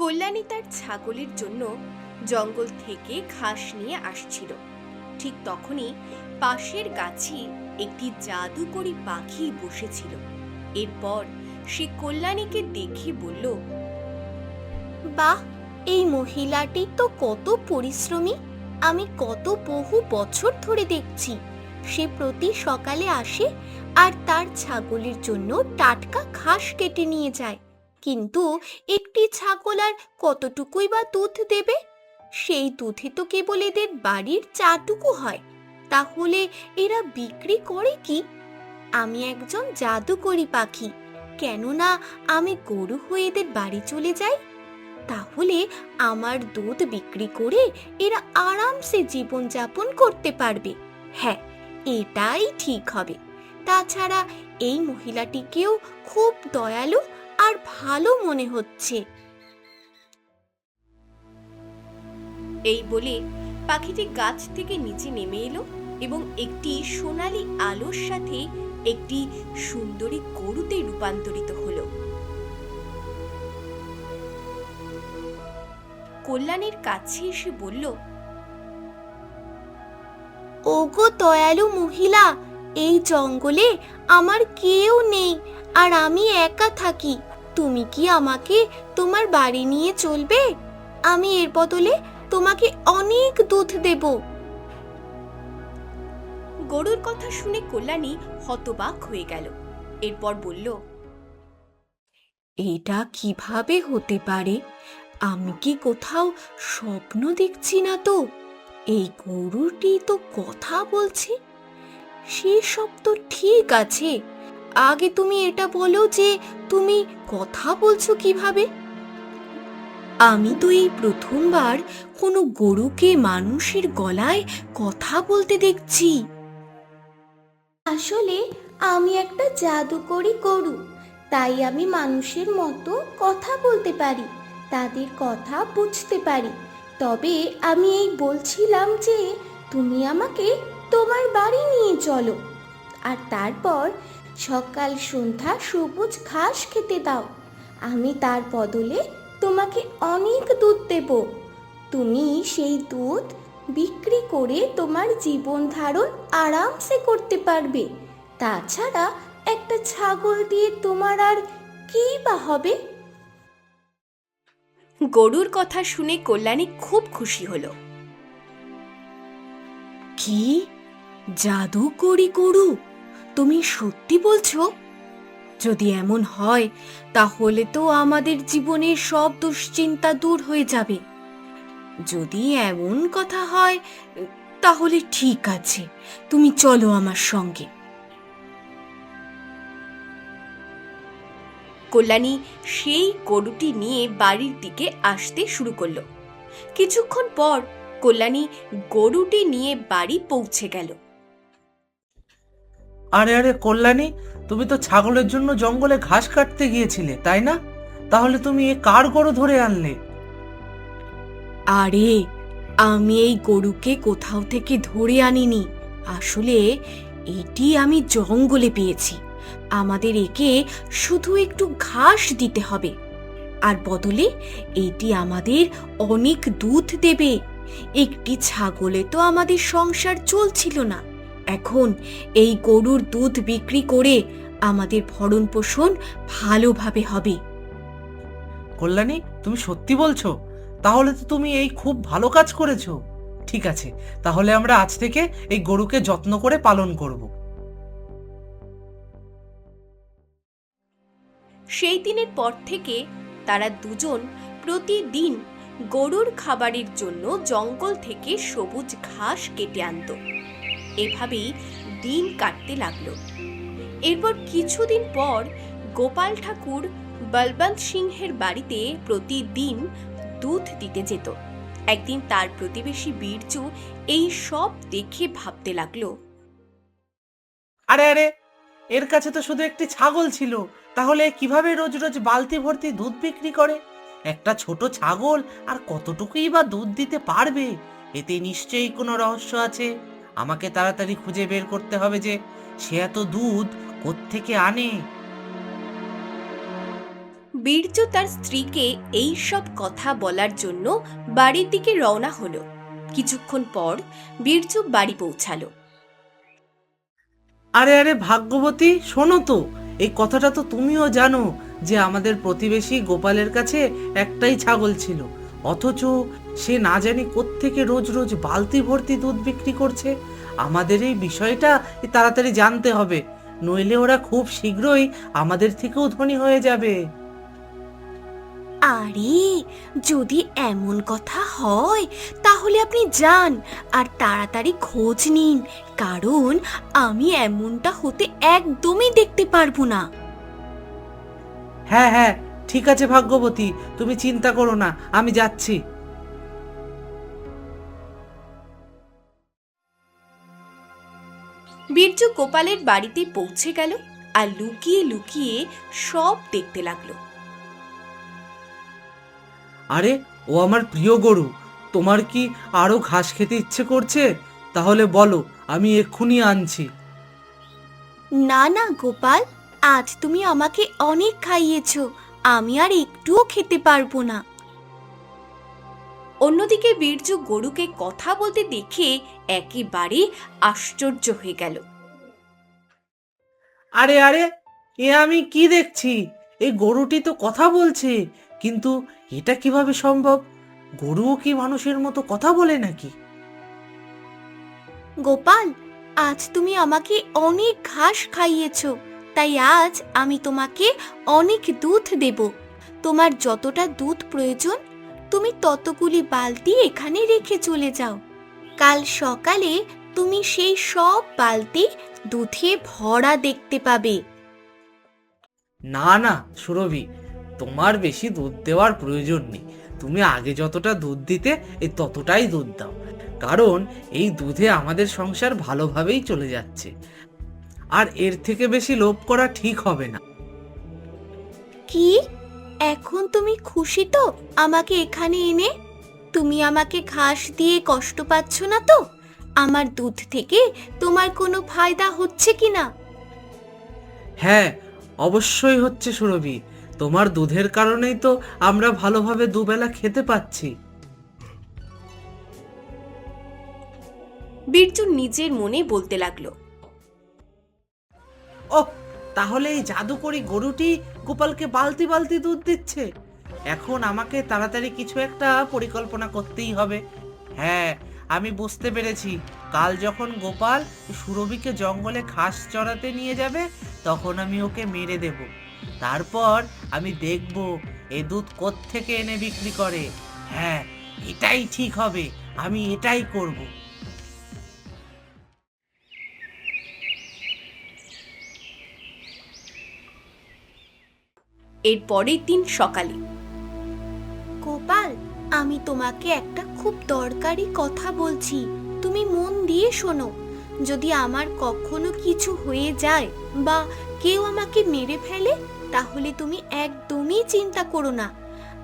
কল্যাণী তার ছাগলের জন্য জঙ্গল থেকে ঘাস নিয়ে আসছিল। ঠিক তখনই পাশের গাছে একটি জাদুকরি পাখি বসেছিল। এরপর সে কল্যাণীকে দেখে বলল, বাহ, এই মহিলাটি তো কত পরিশ্রমী। আমি কত বহু বছর ধরে দেখছি। সে প্রতি সকালে আসে আর তার ছাগলের জন্য টাটকা ঘাস কেটে নিয়ে যায়। কিন্তু একটি ছাগল আর কতটুকুই বা দুধ দেবে? সেই দুধে তো কেবল এদের বাড়ির চাটুকু হয়। তাহলে এরা বিক্রি করে কি? আমি একজন জাদুকরি পাখি, কেননা আমি গরু হয়ে এদের বাড়ি চলে যাই। তাহলে আমার দুধ বিক্রি করে এরা আরামসে জীবনযাপন করতে পারবে। হ্যাঁ এটাই ঠিক হবে। তাছাড়া এই মহিলাটিকেও খুব দয়ালু আর ভালো মনে হচ্ছে। এই বলে পাখিটি গাছ থেকে নিচে নেমে এলো এবং একটি সোনালী আলোর সাথে একটি সুন্দরী গরুতে রূপান্তরিত হলো। কল্যাণীর কাছে এসে বলল, ওগো দয়ালু মহিলা, এই জঙ্গলে আমার কেউ নেই, আর আমি একা থাকি। তুমি কি আমাকে তোমার বাড়ি নিয়ে চলবে? আমি এর বদলে তোমাকে অনেক দুধ দেব। গরুর কথা শুনে কল্যাণী হতবাক হয়ে গেল। এরপর বলল এটা কীভাবে হতে পারে? আমি কি কোথাও স্বপ্ন দেখছি না তো? এই গরুটি তো কথা বলছে। সে সব তো ঠিক আছে। আগে তুমি এটা বলো যে তুমি কথা বলছো কীভাবে? আমি তো এই প্রথমবার কোনো গরুকে মানুষের গলায় কথা বলতে দেখছি। আসলে আমি একটা জাদুকরি গরু, তাই আমি মানুষের মতো কথা বলতে পারি, তাদের কথা বুঝতে পারি। তবে আমি এই বলছিলাম যে তুমি আমাকে তোমার বাড়ি নিয়ে চলো, আর তারপর সকাল সন্ধ্যা সবুজ ঘাস খেতে দাও। আমি তার বদলে তোমাকে অনেক দুধ দেব। তুমি সেই দুধ বিক্রি করে তোমার জীবন ধারণ আরামসে করতে পারবে। তাছাড়া একটা ছাগল দিয়ে তোমার আর কি বা হবে? গরুর কথা শুনে কল্যাণী খুব খুশি হলো। কি? জাদু করি গরু? তুমি সত্যি বলছো? যদি এমন হয়, তাহলে তো আমাদের জীবনের সব দুশ্চিন্তা দূর হয়ে যাবে। যদি এমন কথা হয়, তাহলে ঠিক আছে, তুমি চলো আমার সঙ্গে। কল্যাণী সেই গরুটি নিয়ে বাড়ির দিকে আসতে শুরু করল। কিছুক্ষণ পর কল্যাণী গরুটি নিয়ে বাড়ি পৌঁছে গেল। আরে আরে কল্যাণী, তুমি তো ছাগলের জন্য জঙ্গলে ঘাস কাটতে গিয়েছিলে, তাই না? তাহলে তুমি এ কার গরু ধরে আনলে? আরে, আমি এই গরুকে কোথাও থেকে ধরে আনিনি। আসলে এটি আমি জঙ্গলে পেয়েছি। আমাদের একে শুধু একটু ঘাস দিতে হবে। আর বদলে এটি আমাদের অনেক দুধ দেবে। একটি ছাগলে তো আমাদের সংসার চলছিল না। এখন এই গরুর দুধ বিক্রি করে আমাদের ভরণ পোষণ ভালোভাবে হবে। কল্যাণী তুমি সত্যি বলছো? তাহলে তো তুমি এই খুব ভালো কাজ করেছ। ঠিক আছে তাহলে আমরা আজ থেকে এই গরুকে যত্ন করে পালন করব। সেই দিনের পর থেকে তারা দুজন প্রতিদিন গরুর খাবারের জন্য জঙ্গল থেকে সবুজ ঘাস কেটে আনতো। এভাবেই দিন কাটতে লাগল। এরপর কিছুদিন পর গোপাল ঠাকুর বলবন্ত সিংহের বাড়িতে প্রতিদিন দুধ দিতে যেত। একদিন তার প্রতিবেশী বীরজু এই সব দেখে ভাবতে লাগল। আরে আরে, এর কাছে তো শুধু একটি ছাগল ছিল। তাহলে কীভাবে রোজ রোজ বালতি ভর্তি দুধ বিক্রি করে? একটা ছোট ছাগল আর কতটুকুই বা দুধ দিতে পারবে? এতে নিশ্চয়ই কোনো রহস্য আছে। আমাকে তাড়াতাড়ি খুঁজে বের করতে হবে যে সে এত দুধ কোত্থেকে আনে। বীর্য তার স্ত্রীকে এই সব কথা বলার জন্য বাড়ির দিকে রওনা হলো। কিছুক্ষণ পর বীর্য বাড়ি পৌঁছালো। আরে আরে ভাগ্যবতী শোনো তো এই কথাটা তো তুমিও জানো যে আমাদের প্রতিবেশী গোপালের কাছে একটাই ছাগল ছিল। অথচ সে না জানি কোত্থেকে রোজ রোজ বালতি ভর্তি দুধ বিক্রি করছে। আমাদের এই বিষয়টা তাড়াতাড়ি জানতে হবে নইলে ওরা খুব শীঘ্রই আমাদের থেকেও ধনী হয়ে যাবে। আরে যদি এমন কথা হয় তাহলে আপনি যান আর তাড়াতাড়ি খোঁজ নিন কারণ আমি এমনটা হতে একদমই দেখতে পারব না। হ্যাঁ হ্যাঁ ঠিক আছে ভাগ্যবতী তুমি চিন্তা করো না আমি যাচ্ছি। বীর্য গোপালের বাড়িতে পৌঁছে গেল আর লুকিয়ে লুকিয়ে সব দেখতে লাগল। আরে ও আমার প্রিয় গরু তোমার কি আরও ঘাস খেতে ইচ্ছে করছে? তাহলে বলো আমি এক্ষুনি আনছি। না না গোপাল আজ তুমি আমাকে অনেক খাইয়েছো। আমি আর একটুও খেতে পারব না। অন্যদিকে বীর্য গরুকে কথা বলতে দেখে একেবারে আশ্চর্য হয়ে গেল। আরে আরে এ আমি কি দেখছি? এই গরুটি তো কথা বলছে কিন্তু এটা কীভাবে সম্ভব? গরুও কি মানুষের মতো কথা বলে নাকি? গোপাল আজ তুমি আমাকে অনেক ঘাস খাইয়েছো। তাই আজ আমি তোমাকে অনেক দুধ দেব। তোমার যতটা দুধ প্রয়োজন, তুমি ততগুলি বালতি এখানে রেখে চলে যাও। কাল সকালে তুমি সেই সব বালতি দুধে ভরা দেখতে পাবে। না না, সুরভি, তোমার বেশি দুধ দেওয়ার প্রয়োজন নেই। তুমি আগে যতটা দুধ দিতে এই ততটাই দুধ দাও। কারণ এই দুধে আমাদের সংসার ভালোভাবেই চলে যাচ্ছে। আর এর থেকে বেশি লোভ করা ঠিক হবে না। কি? এখন তুমি খুশি তো? আমাকে এখানে এনে? তুমি আমাকে ঘাস দিয়ে কষ্ট পাচ্ছ না তো? আমার দুধ থেকে তোমার কোনো ফায়দা হচ্ছে কি না? হ্যাঁ অবশ্যই হচ্ছে সুরভি। তোমার দুধের কারণেই তো আমরা ভালোভাবে দুবেলা খেতে পাচ্ছি। বীর্য নিজের মনে বলতে লাগল ও তাহলে এই জাদুকরি গরুটি গোপালকে বালতি বালতি দুধ দিচ্ছে। এখন আমাকে তাড়াতাড়ি কিছু একটা পরিকল্পনা করতেই হবে। হ্যাঁ আমি বুঝতে পেরেছি। কাল যখন গোপাল সুরভিকে জঙ্গলে ঘাস চড়াতে নিয়ে যাবে, তখন আমি ওকে মেরে দেব। তারপর আমি দেখব এ দুধ থেকে এনে বিক্রি করে। হ্যাঁ এটাই ঠিক হবে। আমি এটাই করব। এর পরের দিন সকালে। গোপাল, আমি তোমাকে একটা খুব দরকারি কথা বলছি। তুমি মন দিয়ে শোনো। যদি আমার কখনো কিছু হয়ে যায় বা কেউ আমাকে মেরে ফেলে, তাহলে তুমি একদমই চিন্তা করো না।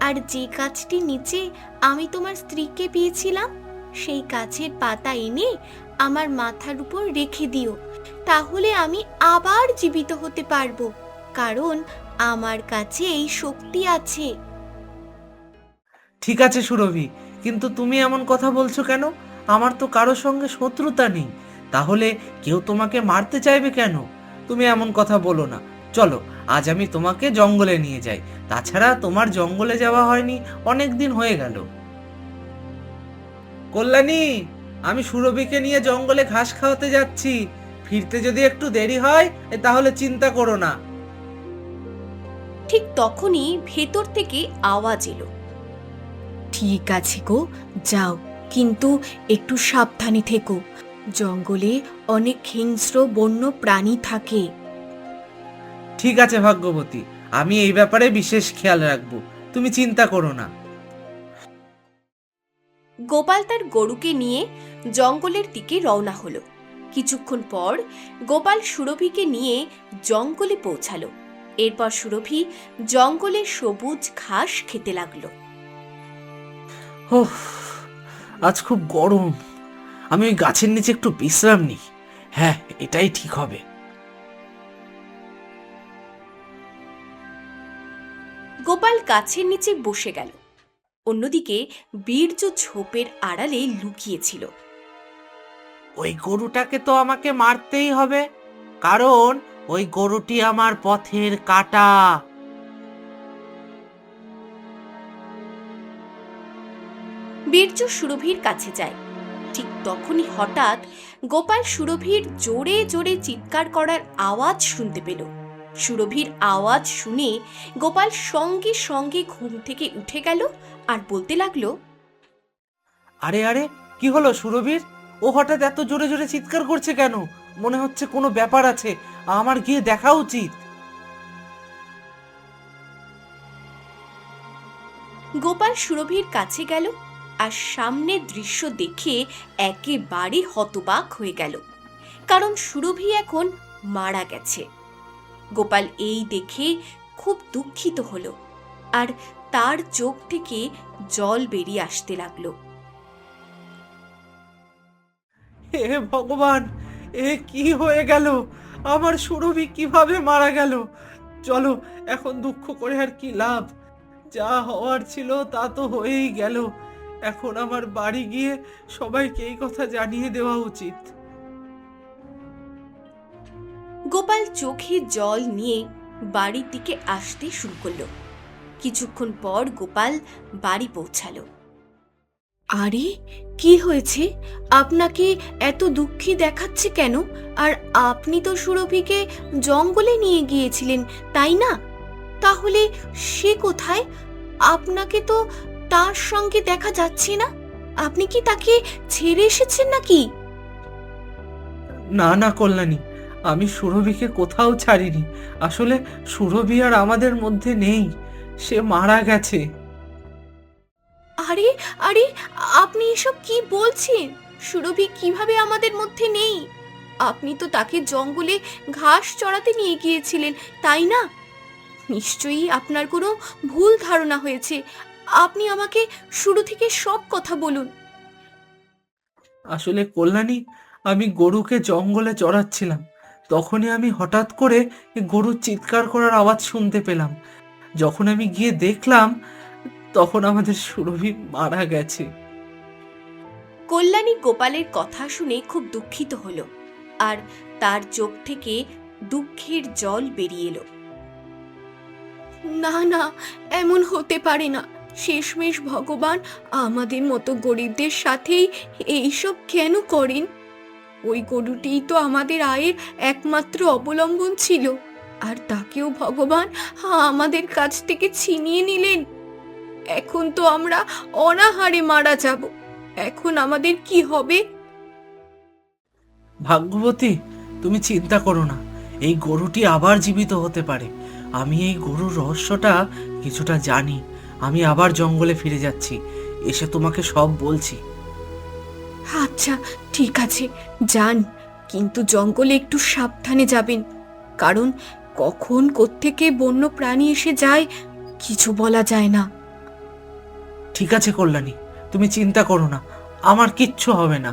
আর যে গাছটি নিচে আমি তোমার স্ত্রীকে পেয়েছিলাম, সেই গাছের পাতা এনে আমার মাথার উপর রেখে দিও। তাহলে আমি আবার জীবিত হতে পারব। কারণ আমার কাছে এই শক্তি আছে। ঠিক আছে সুরভি, কিন্তু তুমি এমন কথা বলছো কেন? আমার তো কারও সঙ্গে শত্রুতা নেই। তাহলে কেউ তোমাকে মারতে চাইবে কেন? তুমি এমন কথা বলো না। চলো, আজ আমি তোমাকে জঙ্গলে নিয়ে যাই। তাছাড়া তোমার জঙ্গলে যাওয়া হয়নি, অনেক দিন হয়ে গেল। কল্যাণী, আমি সুরভিকে নিয়ে জঙ্গলে ঘাস খাওয়াতে যাচ্ছি। ফিরতে যদি একটু দেরি হয়, তাহলে চিন্তা করো না। ঠিক তখনই ভেতর থেকে আওয়াজ এলো। ঠিক আছে গো যাও কিন্তু একটু সাবধানে থেকো। জঙ্গলে অনেক হিংস্র বন্য প্রাণী থাকে। ঠিক আছে ভাগ্যবতী আমি এই ব্যাপারে বিশেষ খেয়াল রাখব তুমি চিন্তা করো না। গোপাল তার গরুকে নিয়ে জঙ্গলের দিকে রওনা হলো। কিছুক্ষণ পর গোপাল সুরভিকে নিয়ে জঙ্গলে পৌঁছালো। এরপর সুরভি জঙ্গলে সবুজ ঘাস খেতে লাগল। ওহ আজ খুব গরম। আমি ওই গাছের নিচে একটু বিশ্রাম নিই। হ্যাঁ এটাই ঠিক হবে। গোপাল গাছের নিচে বসে গেল। অন্যদিকে বীর্য ঝোপের আড়ালে লুকিয়েছিল। ওই গরুটাকে তো আমাকে মারতেই হবে। কারণ ওই গরুটি আমার পথের কাটা। বীর্য সুরভির কাছে যায়। ঠিক তখনই হঠাৎ গোপাল সুরভির জোরে জোরে চিৎকার করার আওয়াজ শুনতে পেল। সুরভির আওয়াজ শুনে গোপাল সঙ্গে সঙ্গে ঘুম থেকে উঠে গেল আর বলতে লাগল আরে আরে কি হলো সুরভীর? ও হঠাৎ এত জোরে জোরে চিৎকার করছে কেন? মনে হচ্ছে কোনো ব্যাপার আছে। আমার গিয়ে দেখা উচিত। গোপাল সুরভির কাছে গেল আর সামনের দৃশ্য দেখে একেবারে হতবাক হয়ে গেল। কারণ সুরভি এখন মারা গেছে। গোপাল এই দেখে খুব দুঃখিত হলো আর তার চোখ থেকে জল বেরিয়ে আসতে লাগল। হে ভগবান এ কি হয়ে গেল? আমার সুরভি কীভাবে মারা গেল? চলো, এখন দুঃখ করে আর কি লাভ? যা হওয়ার ছিল তা তো হয়েই গেল। এখন আমার বাড়ি গিয়ে সবাইকে এই কথা জানিয়ে দেওয়া উচিত। গোপাল চোখে জল নিয়ে বাড়ির দিকে আসতে শুরু করল। কিছুক্ষণ পর গোপাল বাড়ি পৌঁছালো। আরে, কি হয়েছে? আপনাকে এত দুঃখী দেখাচ্ছে কেন? আর আপনি তো সুরভিকে জঙ্গলে নিয়ে গিয়েছিলেন, তাই না? তাহলে সে কোথায়? আপনাকে তো তার সঙ্গে দেখা যাচ্ছে না। আপনি কি তাকে ছেড়ে এসেছেন নাকি? না না, কল্যাণী, আমি সুরভিকে কোথাও ছাড়িনি। আসলে সুরভি আর আমাদের মধ্যে নেই। সে মারা গেছে। আরে আরে, আপনি এসব কি বলছেন? সুরভি কীভাবে আমাদের মধ্যে নেই? আপনি তো তাকে জঙ্গলে ঘাস চড়াতে নিয়ে গিয়েছিলেন, তাই না? নিশ্চয়ই আপনার কোনো ভুল ধারণা হয়েছে। আপনি আমাকে শুরু থেকে সব কথা বলুন। আসলে কল্যাণী, আমি গরুকে জঙ্গলে চড়াচ্ছিলাম। তখনই আমি হঠাৎ করে গরুর চিৎকার করার আওয়াজ শুনতে পেলাম। যখন আমি গিয়ে দেখলাম তখন আমাদের সুরভি মারা গেছে। কল্যাণী গোপালের কথা শুনে খুব দুঃখিত হলো আর তার চোখ থেকে দুঃখের জল বেরিয়ে এলো। না না এমন হতে পারে না। শেষমেশ ভগবান আমাদের মতো গরিবদের সাথেই এইসব কেন করেন? ওই গরুটিই তো আমাদের আয়ের একমাত্র অবলম্বন ছিল। আর তাকেও ভগবান আমাদের কাছ থেকে ছিনিয়ে নিলেন। এখন তো আমরা অনাহারে মারা যাব। এখন আমাদের কি হবে? ভাগ্যবতী তুমি চিন্তা করো না। এই গরুটি আবার জীবিত হতে পারে। আমি এই গরুর রহস্যটা কিছুটা জানি। আমি আবার জঙ্গলে ফিরে যাচ্ছি। এসে তোমাকে সব বলছি। আচ্ছা ঠিক আছে। যান কিন্তু জঙ্গলে একটু সাবধানে যাবেন। কারণ কখন কোত্থেকে বন্য প্রাণী এসে যায় কিছু বলা যায় না। ঠিক আছে কল্যাণী তুমি চিন্তা করো না আমার কিচ্ছু হবে না।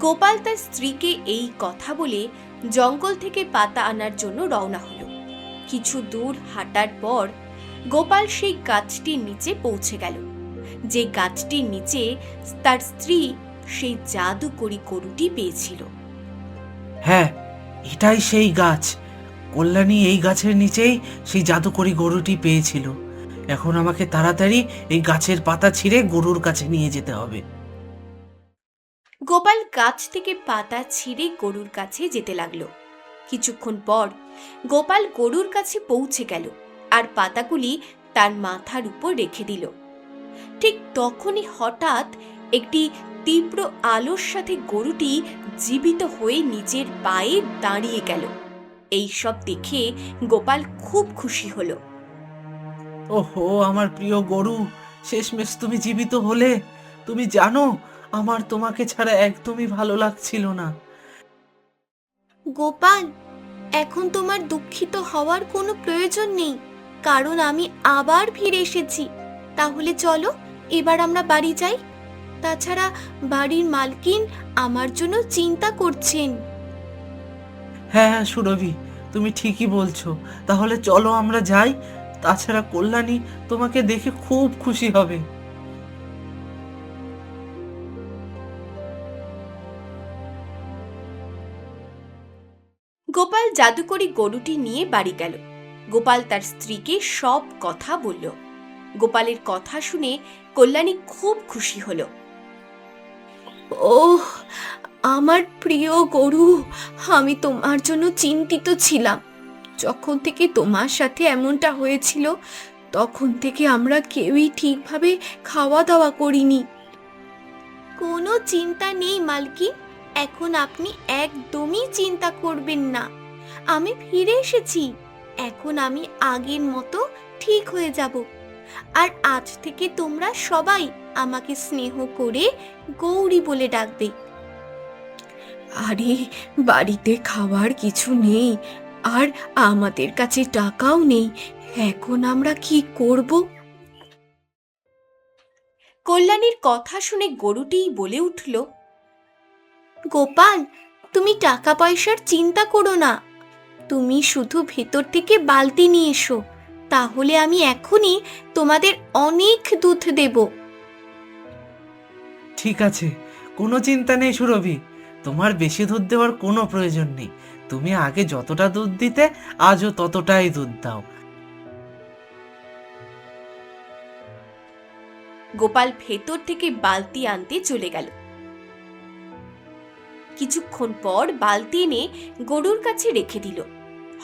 গোপাল তার স্ত্রীকে এই কথা বলে জঙ্গল থেকে পাতা আনার জন্য রওনা হলো। কিছু দূর হাঁটার পর গোপাল সেই গাছটির নিচে পৌঁছে গেল। যে গাছটির নিচে তার স্ত্রী সেই জাদুকরি গরুটি পেয়েছিল। হ্যাঁ এটাই সেই গাছ কল্যাণী এই গাছের নিচেই সেই জাদুকরি গরুটি পেয়েছিল। এখন আমাকে তাড়াতাড়ি এই গাছের পাতা ছিঁড়ে গরুর কাছে নিয়ে যেতে হবে। গোপাল গাছ থেকে পাতা ছিঁড়ে গরুর কাছে যেতে লাগল। কিছুক্ষণ পর গোপাল গরুর কাছে পৌঁছে গেল আর পাতাগুলি তার মাথার উপর রেখে দিল। ঠিক তখনই হঠাৎ একটি তীব্র আলোর সাথে গরুটি জীবিত হয়ে নিজের পায়ে দাঁড়িয়ে গেল। এই সব দেখে গোপাল খুব খুশি হলো। ওহো আমার প্রিয় গরু শেষমেশ তুমি জীবিত হলে। তুমি জানো আমার তোমাকে ছাড়া একদমই ভালো লাগছিল না। গোপাল এখন তোমার দুঃখিত হওয়ার কোনো প্রয়োজন নেই কারণ আমি আবার ফিরে এসেছি। তাহলে চলো এবার আমরা বাড়ি যাই। তাছাড়া বাড়ির মালকিন আমার জন্য চিন্তা করছেন। হ্যাঁ হ্যাঁ সুরভি তুমি ঠিকই বলছো। তাহলে চলো আমরা যাই। তাছাড়া কল্যাণী তোমাকে দেখে খুব খুশি হবে। গোপাল জাদুকরি গরুটি নিয়ে বাড়ি গেল। গোপাল তার স্ত্রীকে সব কথা বলল। গোপালের কথা শুনে কল্যাণী খুব খুশি হলো। ওহ আমার প্রিয় গরু, আমি তোমার জন্য চিন্তিত ছিলাম। যখন থেকে তোমার সাথে এমনটা হয়েছিল, তখন থেকে আমরা কেউই ঠিকভাবে খাওয়া দাওয়া করিনি। কোনো চিন্তা নেই মালকিন এখন আপনি একদমই চিন্তা করবেন না। আমি ফিরে এসেছি। এখন আমি আগের মতো ঠিক হয়ে যাব। আর আজ থেকে তোমরা সবাই আমাকে স্নেহ করে গৌরী বলে ডাকবে। আরে, বাড়িতে খাবার কিছু নেই, আর আমাদের কাছে টাকাও নেই, এখন আমরা কি করব? কল্যাণীর কথা শুনে গরুটিই বলে উঠল, গোপাল, তুমি টাকা পয়সার চিন্তা করো না। তুমি শুধু ভেতর থেকে বালতি নিয়ে এসো, তাহলে আমি এখনই তোমাদের অনেক দুধ দেব। ঠিক আছে, কোনো চিন্তা নেই সুরভি। তোমার বেশি দুধ দেওয়ার কোনো প্রয়োজন নেই। তুমি আগে যতটা দুধ দিতে আজও ততটাই দুধ দাও। গোপাল ভেতর থেকে বালতি আনতে চলে গেল। কিছুক্ষণ পর বালতি এনে গরুর কাছে রেখে দিল।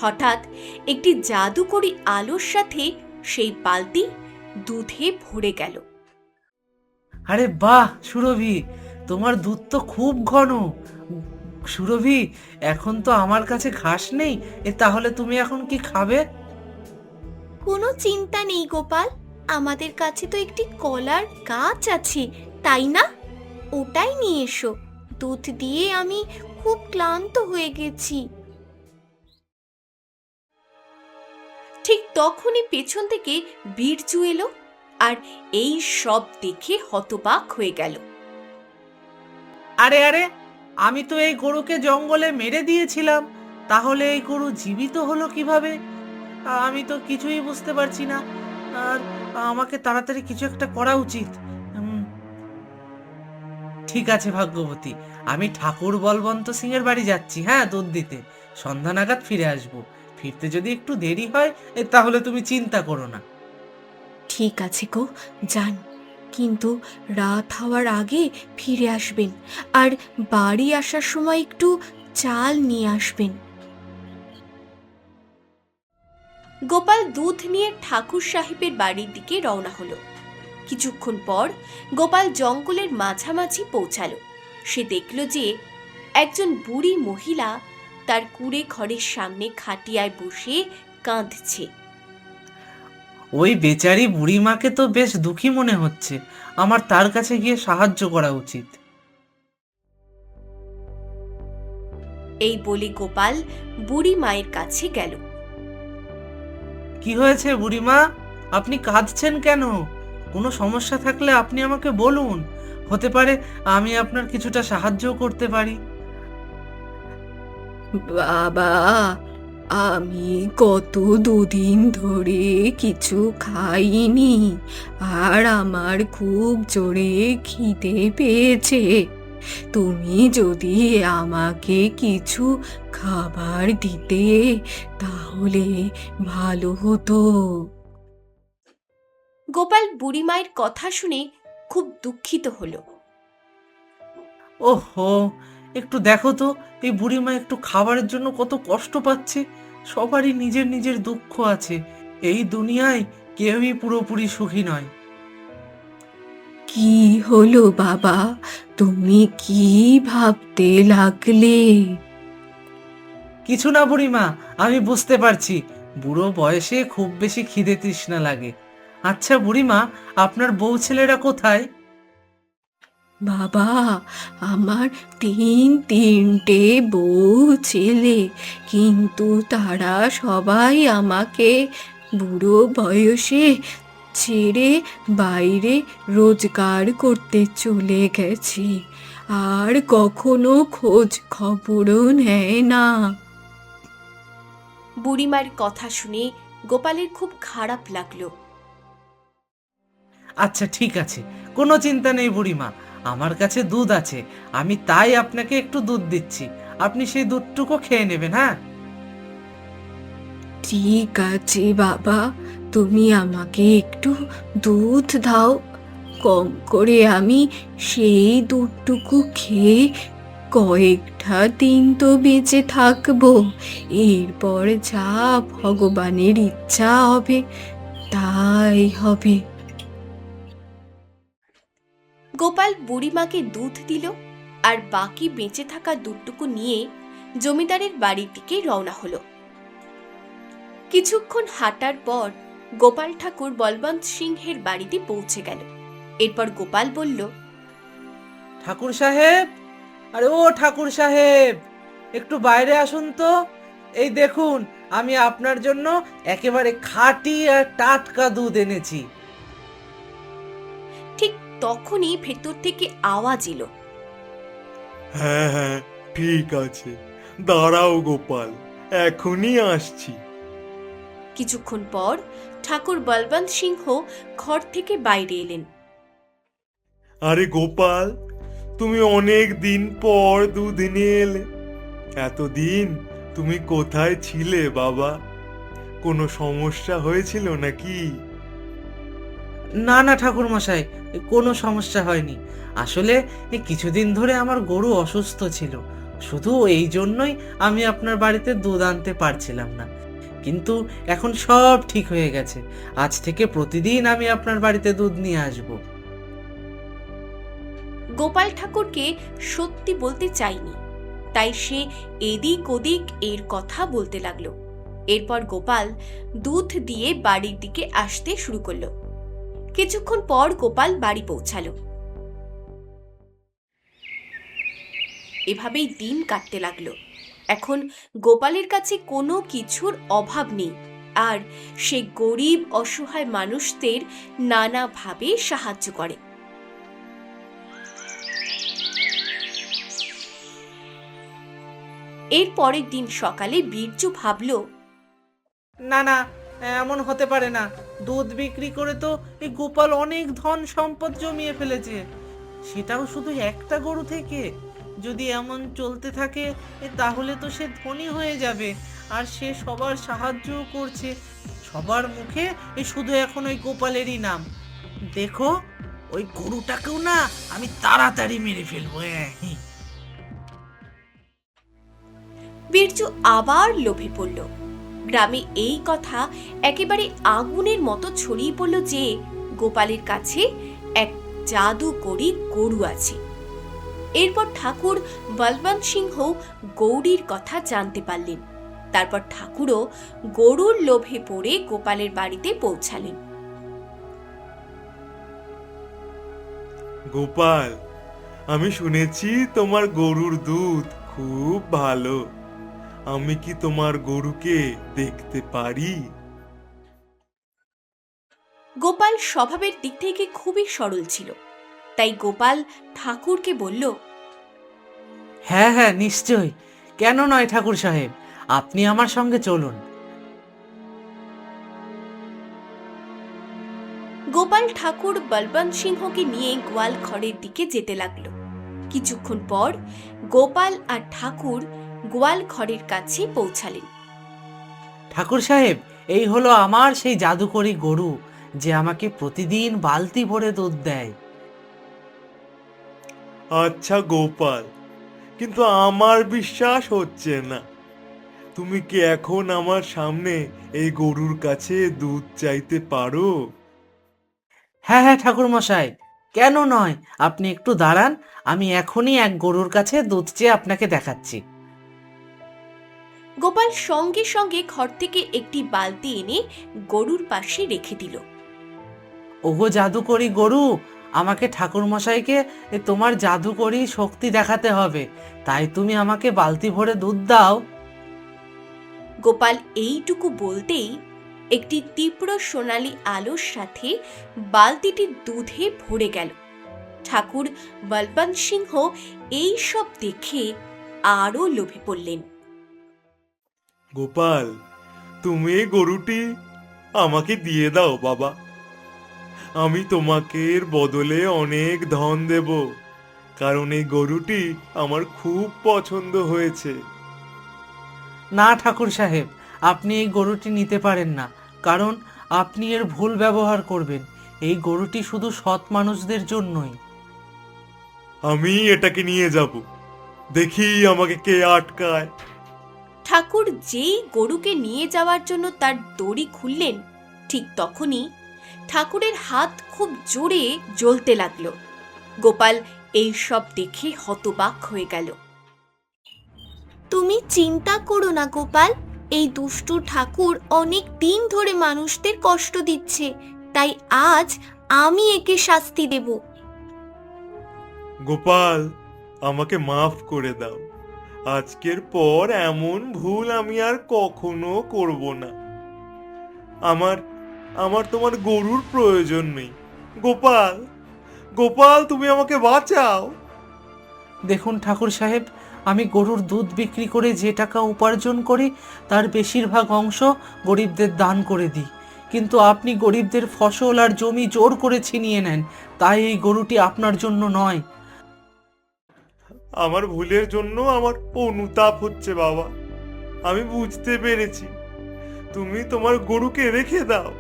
হঠাৎ একটি জাদুকরি আলোর সাথে সেই বালতি দুধে ভরে গেল। আরে বাহ সুরভি! তোমার দুধ তো খুব ঘন। সুরভি, এখন তো আমার কাছে ঘাস নেই, এ তাহলে তুমি এখন কি খাবে? কোনো চিন্তা নেই, গোপাল। আমাদের কাছে তো একটি কলার গাছ আছে, তাই না? ওটাই নিয়ে এসো। দুধ দিয়ে আমি খুব ক্লান্ত হয়ে গেছি। ঠিক তখনই পেছন থেকে বীরজু এলো, আর এই সব দেখে হতবাক হয়ে গেল। আরে আরে, আমি তো এই গরুকে জঙ্গলে মেরে দিয়েছিলাম। তাহলে এই গরু জীবিত হলো কীভাবে? আমি তো কিছুই বুঝতে পারছি না। আর আমাকে তাড়াতাড়ি কিছু একটা করা উচিত। ঠিক আছে ভাগ্যবতী, আমি ঠাকুর বলবন্ত সিং এর বাড়ি যাচ্ছি হ্যাঁ দুধ দিতে। সন্ধ্যা নাগাদ ফিরে আসব। ফিরতে যদি একটু দেরি হয় তাহলে তুমি চিন্তা করো না। ঠিক আছে গো, যান। কিন্তু রাত হওয়ার আগে ফিরে আসবেন আর বাড়ি আসার সময় একটু চাল নিয়ে আসবেন। গোপাল দুধ নিয়ে ঠাকুর সাহেবের বাড়ির দিকে রওনা হলো। কিছুক্ষণ পর গোপাল জঙ্গলের মাঝামাঝি পৌঁছালো। সে দেখল যে একজন বুড়ি মহিলা তার কুড়ে ঘরের সামনে খাটিয়ায় বসে কাঁদছে। ওই বেচারি বুড়িমাকে তো বেশ দুঃখী মনে হচ্ছে। আমার তার কাছে গিয়ে সাহায্য করা উচিত। এই বলি গোপাল বুড়ি মায়ের কাছে গেল। কি হয়েছে বুড়িমা? আপনি কাঁদছেন কেন? কোনো সমস্যা থাকলে আপনি আমাকে বলুন। হতে পারে আমি আপনার কিছুটা সাহায্য করতে পারি। বাবা! আমি কত দুদিন ধরে কিছু খাইনি আর আমার খুব জোরে খিদে পেয়েছে। তুমি যদি আমাকে কিছু খাবার দিতে তাহলে ভালো হতো। গোপাল বুড়ি মায়ের কথা শুনে খুব দুঃখিত হলো। ওহো একটু দেখো তো এই বুড়িমা একটু খাবারের জন্য কত কষ্ট পাচ্ছে। সবারই নিজের নিজের দুঃখ আছে। এই দুনিয়ায় কেউই পুরোপুরি সুখী নয়। কি হলো বাবা? তুমি কি ভাবতে লাগলে? কিছু না বুড়িমা আমি বুঝতে পারছি। বুড়ো বয়সে খুব বেশি খিদে তৃষ্ণা লাগে। আচ্ছা বুড়িমা আপনার বউ ছেলেরা কোথায়? বাবা আমার তিন তিনটে বউ ছেলে কিন্তু তারা সবাই আমাকে বুড়ো বয়সে ছেড়ে বাইরে রোজগার করতে চলে গেছে। আর কখনো খোঁজ খবরও নেয় না। বুড়িমার কথা শুনে গোপালের খুব খারাপ লাগল। আচ্ছা ঠিক আছে। কোনো চিন্তা নেই বুড়িমা। আমার কাছে দুধ আছে। আমি তাই আপনাকে একটু দুধ দিচ্ছি। আপনি সেই দুধটুকু খেয়ে নেবেন হ্যাঁ? ঠিক আছে বাবা, তুমি আমাকে একটু দুধ দাও। কম করে আমি সেই দুধটুকু খেয়ে কয়েকটা দিন তো বেঁচে থাকব। এরপর যা ভগবানের ইচ্ছা হবে, তাই হবে। গোপাল বুড়িমাকে দুধ দিল আর বাকি বেঁচে থাকা দুধটুকু নিয়ে জমিদারের বাড়ির দিকে রওনা হলো। কিছুক্ষণ হাঁটার পর গোপাল ঠাকুর বলবন্ত সিংহের বাড়িতে পৌঁছে গেল। এরপর গোপাল বলল, ঠাকুর সাহেব! আরে ও ঠাকুর সাহেব! একটু বাইরে আসুন তো। এই দেখুন, আমি আপনার জন্য একেবারে খাঁটি আর টাটকা দুধ এনেছি। তখনই ভেতর থেকে আওয়াজ এলো। হ্যাঁ হ্যাঁ ঠিক আছে। দাঁড়াও গোপাল এখনই আসছি। কিছুক্ষণ পর ঠাকুর বলবন্ত সিংহ ঘর থেকে বাইরে এলেন। আরে গোপাল তুমি অনেক দিন পর দুধ নিয়ে এলে। এতদিন তুমি কোথায় ছিলে বাবা? কোনো সমস্যা হয়েছিল নাকি? না না ঠাকুর মশাই কোনো সমস্যা হয়নি। আসলে কিছুদিন ধরে আমার গরু অসুস্থ ছিল। শুধু এই জন্যই আমি আপনার বাড়িতে দুধ আনতে পারছিলাম না। কিন্তু এখন সব ঠিক হয়ে গেছে। আজ থেকে প্রতিদিন আমি আপনার বাড়িতে দুধ নিয়ে আসব। গোপাল ঠাকুরকে সত্যি বলতে চাইনি। তাই সে এদিক ওদিক এর কথা বলতে লাগল। এরপর গোপাল দুধ দিয়ে বাড়ির দিকে আসতে শুরু করল। কিছুক্ষণ পর গোপাল বাড়ি পৌঁছালো। এভাবেই দিন কাটতে লাগল। এখন গোপালের কাছে কোনো কিছুর অভাব নেই, আর সে গরিব, অসহায় মানুষদের নানাভাবে সাহায্য করে। এর পরের দিন সকালে বীরজু ভাবল, না না এমন হতে পারে না। দুধ বিক্রি করে তো এই গোপাল অনেক ধন সম্পদ জমিয়ে ফেলেছে। সেটাও শুধু একটা গরু থেকে। যদি এমন চলতে থাকে তাহলে তো সে ধনী হয়ে যাবে। আর সে সবার সাহায্যও করছে। সবার মুখে এ শুধু এখন ওই গোপালেরই নাম। দেখো, ওই গরুটাকেও না আমি তাড়াতাড়ি মেরে ফেলব বীরজু আবার লোভে পড়ল। গ্রামে এই কথা একেবারে আগুনের মতো ছড়িয়ে পড়ল যে গোপালের কাছে এক জাদুকরি গরু আছে। এরপর ঠাকুর বলবন্ত সিংহ গৌরীর কথা জানতে পারলেন। তারপর ঠাকুরও গরুর লোভে পড়ে গোপালের বাড়িতে পৌঁছালেন। গোপাল, আমি শুনেছি তোমার গরুর দুধ খুব ভালো। আমি কি তোমার গরুকে দেখতে পারি? গোপাল স্বভাবের দিক থেকে খুবই সরল ছিল। তাই গোপাল ঠাকুরকে বলল হ্যাঁ হ্যাঁ নিশ্চয়ই। কেন নয় ঠাকুর সাহেব? আপনি আমার সঙ্গে চলুন। গোপাল ঠাকুর বলবন্ত সিংহকে নিয়ে গোয়াল ঘরের দিকে যেতে লাগল। কিছুক্ষণ পর গোপাল আর ঠাকুর গোয়াল ঘরের কাছে পৌঁছালেন। ঠাকুর সাহেব এই হলো আমার সেই জাদুকরি গরু যে আমাকে প্রতিদিন বালতি ভরে দুধ দেয়। আচ্ছা গোপাল কিন্তু আমার বিশ্বাস হচ্ছে না। তুমি কি এখন আমার সামনে এই গরুর কাছে দুধ চাইতে পারো? হ্যাঁ হ্যাঁ ঠাকুর মশাই। কেন নয়? আপনি একটু দাঁড়ান আমি এখনই এক গরুর কাছে দুধ চেয়ে আপনাকে দেখাচ্ছি। গোপাল সঙ্গে সঙ্গে ঘর থেকে একটি বালতি এনে গরুর পাশে রেখে দিল। ওগো জাদুকরি গরু আমাকে ঠাকুর মশাইকে এ তোমার জাদুকরি শক্তি দেখাতে হবে তাই তুমি আমাকে বালতি ভরে দুধ দাও। গোপাল এইটুকু বলতেই একটি তীব্র সোনালি আলোর সাথে বালতিটি দুধে ভরে গেল। ঠাকুর বলবন্ত সিংহ এই সব দেখে আরও লোভে পড়লেন। গোপাল তুমি এই গরুটি আমাকে দিয়ে দাও বাবা। আমি তোমাকে এর বদলে অনেক ধন দেব কারণ এই গরুটি আমার খুব পছন্দ হয়েছে। না ঠাকুর সাহেব আপনি এই গরুটি নিতে পারেন না কারণ আপনি এর ভুল ব্যবহার করবেন। এই গরুটি শুধু সৎ মানুষদের জন্যই। আমি এটাকে নিয়ে যাব। দেখি আমাকে কে আটকায়। ঠাকুর যেই গরুকে নিয়ে যাওয়ার জন্য তার দড়ি খুললেন ঠিক তখনই ঠাকুরের হাত খুব জোরে জ্বলতে লাগল। গোপাল এই সব দেখে হতবাক হয়ে গেল। তুমি চিন্তা করো না গোপাল এই দুষ্টু ঠাকুর অনেক দিন ধরে মানুষদের কষ্ট দিচ্ছে তাই আজ আমি একে শাস্তি দেব। গোপাল আমাকে মাফ করে দাও। আজকের পর এমন ভুল আমি আর কখনো করব না। আমার আমার তোমার গরুর প্রয়োজন নেই। গোপাল গোপাল, তুমি আমাকে বাঁচাও। দেখুন ঠাকুর সাহেব, আমি গরুর দুধ বিক্রি করে যে টাকা উপার্জন করি, তার বেশিরভাগ অংশ গরিবদের দান করে দিই। কিন্তু আপনি গরিবদের ফসল আর জমি জোর করে ছিনিয়ে নেন, তাই এই গরুটি আপনার জন্য নয়। আমার ভুলের জন্য আমার অনুতাপ হচ্ছে বাবা। আমি বুঝতে পেরেছি। তুমি তোমার গরুকে রেখে দাও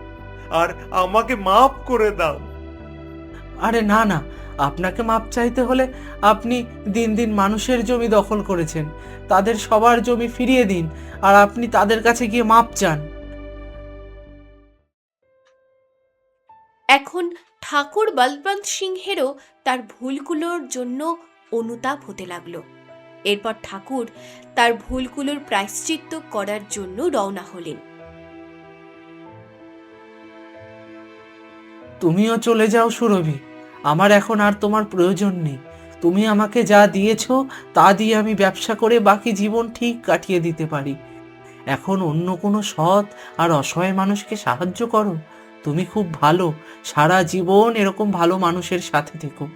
আর আমাকে মাফ করে দাও। আরে না না। আপনাকে মাপ চাইতে হলে আপনি দিন দিন মানুষের জমি দখল করেছেন। তাদের সবার জমি ফিরিয়ে দিন আর আপনি তাদের কাছে গিয়ে মাপ চান। এখন ঠাকুর বলবন্ত সিংহেরও তার ভুলগুলোর জন্য অনুতাপ হতে লাগল। এরপর ঠাকুর তার ভুলগুলোর প্রায়শ্চিত্ত করার জন্য রওনা হলেন। তুমিও চলে যাও সুরভি। আমার এখন আর তোমার প্রয়োজন নেই। তুমি আমাকে যা দিয়েছ, তা দিয়ে আমি ব্যবসা করে বাকি জীবন ঠিক কাটিয়ে দিতে পারি। এখন অন্য কোনো সৎ আর অসহায় মানুষকে সাহায্য করো। তুমি খুব ভালো। সারা জীবন এরকম ভালো মানুষের সাথে থেকো।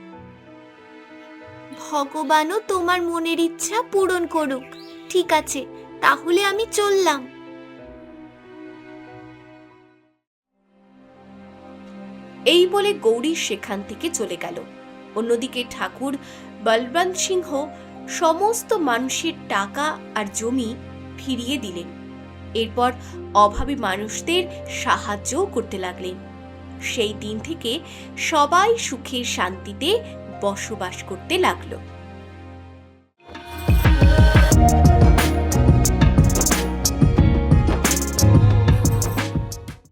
ভগবানও তোমার মনের ইচ্ছা পূরণ করুক। ঠিক আছে, তাহলে আমি চললাম। এই বলে গৌরী সেখান থেকে চলে গেল। অন্যদিকে ঠাকুর বলবন্ত সিংহ সমস্ত মানুষের টাকা আর জমি ফিরিয়ে দিলেন। এরপর অভাবী মানুষদের সাহায্যও করতে লাগলেন। সেই দিন থেকে সবাই সুখে শান্তিতে বসবাস করতে লাগল।